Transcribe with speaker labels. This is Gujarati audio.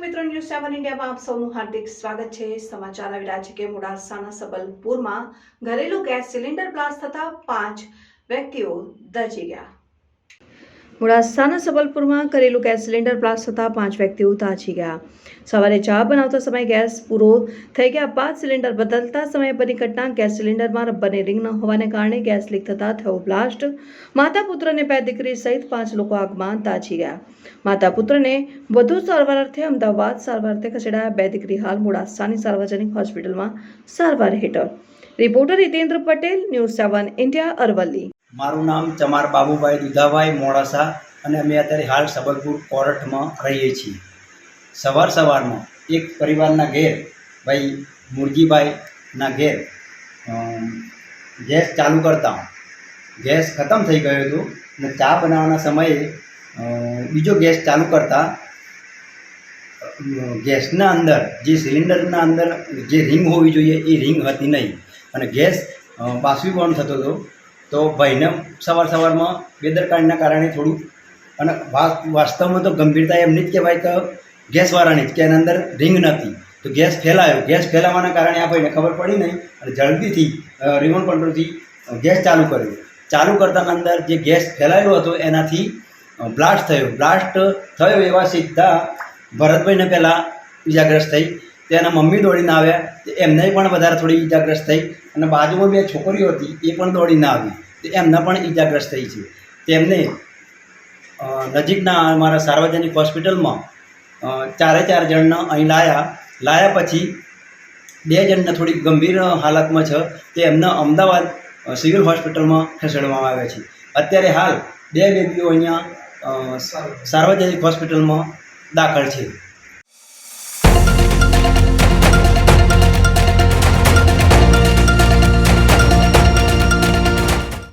Speaker 1: મિત્રો ન્યૂઝ સેવન ઇન્ડિયામાં આપ સૌનું હાર્દિક સ્વાગત છે. સમાચાર આવી રહ્યા છે કે મોડાસાના સબલપુરમાં ઘરેલું ગેસ સિલિન્ડર બ્લાસ્ટ થતા પાંચ વ્યક્તિઓ દજી ગયા. મોડાસાના સબલપુરમાં ઘરેલું ગેસ સિલિન્ડર બ્લાસ્ટ થતાં પાંચ વ્યક્તિઓ તાજી ગયા. સવારે ચા બનાવતા સમયે ગેસ પૂરો થઈ ગયા બાદ સિલિન્ડર બદલતા સમયે બની ઘટના. ગેસ સિલિન્ડરમાં રબ્બરની રિંગ ન હોવાને કારણે ગેસ લીક થતા થયો બ્લાસ્ટ. માતા પુત્રને બે દીકરી સહિત પાંચ લોકો આગમાં તાજી ગયા. માતા પુત્રને વધુ સારવાર અર્થે અમદાવાદ સારવાર અર્થે ખસેડાયા બે દીકરી હાલ મોડાસાની સાર્વજનિક હોસ્પિટલમાં સારવાર હેઠળ. Reporter Hitendra Patel, news seven India Aravalli.
Speaker 2: મારું નામ ચમાર બાબુભાઈ દુધાભાઈ મોડાસા અને અમે અત્યારે હાલ સબલપુર કોરઠમાં રહીએ છીએ. સવાર સવારમાં એક પરિવારના ઘેર, ભાઈ મુરજીભાઈના ઘેર ગેસ ચાલુ કરતા ગેસ ખતમ થઈ ગયો હતો અને ચા બનાવવાના સમયે બીજો ગેસ ચાલુ કરતા ગેસના અંદર, જે સિલિન્ડરના અંદર જે રિંગ હોવી જોઈએ એ રિંગ હતી નહીં. અને ગેસ બાષ્પીભવન થતો હતો. તો ભાઈને સવાર સવારમાં બેદરકારીના કારણે થોડું અને વાસ્તવમાં તો ગંભીરતા એમની જ કહેવાય કે ગેસવાળાની જ કે એના અંદર રિંગ નથી. તો ગેસ ફેલાયો. ગેસ ફેલાવાના કારણે આ ભાઈને ખબર પડી નહીં અને જલ્દીથી રિમોટ કંટ્રોલથી ગેસ ચાલુ કર્યો. ચાલુ કરતાના અંદર જે ગેસ ફેલાયેલો હતો એનાથી બ્લાસ્ટ થયો. બ્લાસ્ટ થયો એવા સીધા ભરતભાઈને પહેલાં ઇજાગ્રસ્ત થઈ. તેના મમ્મી દોડીને આવ્યા એમને પણ વધારે થોડી ઈજાગ્રસ્ત થઈ. અને બાજુમાં બે છોકરીઓ હતી, એ પણ દોડીને આવી. તો એમને પણ ઈજાગ્રસ્ત થઈ છે. તેમને નજીકના અમારા સાર્વજનિક હોસ્પિટલમાં ચારે ચાર જણને અહીં લાયા. લાયા પછી બે જણને થોડી ગંભીર હાલતમાં છે. તે એમને અમદાવાદ સિવિલ હોસ્પિટલમાં ખસેડવામાં આવ્યા છે. અત્યારે હાલ બે બેબીઓ અહીંયા સાર્વજનિક હોસ્પિટલમાં દાખલ છે.